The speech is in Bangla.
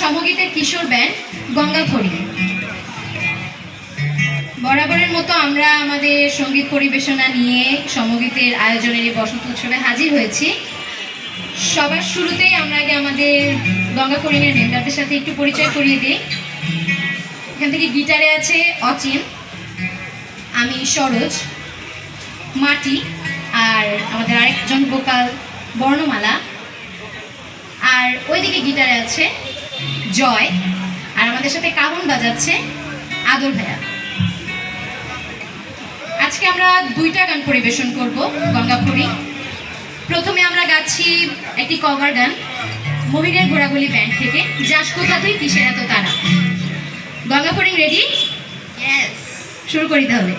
সমগীতের কিশোর ব্যান্ড গঙ্গা ফড়িং বরাবরের মতো আমরা আমাদের সংগীত পরিবেশনা নিয়ে সমগীতের আয়োজনের এই বসন্ত উৎসবে হাজির হয়েছি। সবার শুরুতেই আমরা আগে আমাদের গঙ্গা ফড়িংয়ের মেম্বারদের সাথে একটু পরিচয় করিয়ে দিই। এখান থেকে গিটারে আছে অচিন, আমি সরোজ, মাটি, আর আমাদের আরেকজন বোকাল বর্ণমালা। আর ওইদিকে গিটারে আছে জয় আর আমাদের সাথে কাহন বাজাচ্ছে আদর ভাইয়া। আজকে আমরা দুইটা গান পরিবেশন করব গঙ্গাপুরি। প্রথমে আমরা গাচ্ছি একটি কভার গান মহিনের ঘোরাগুলি ব্যান্ড থেকে যাস কোথা তুই কিসের এত তারা? গঙ্গাপুরি রেডি শুরু করি তাহলে।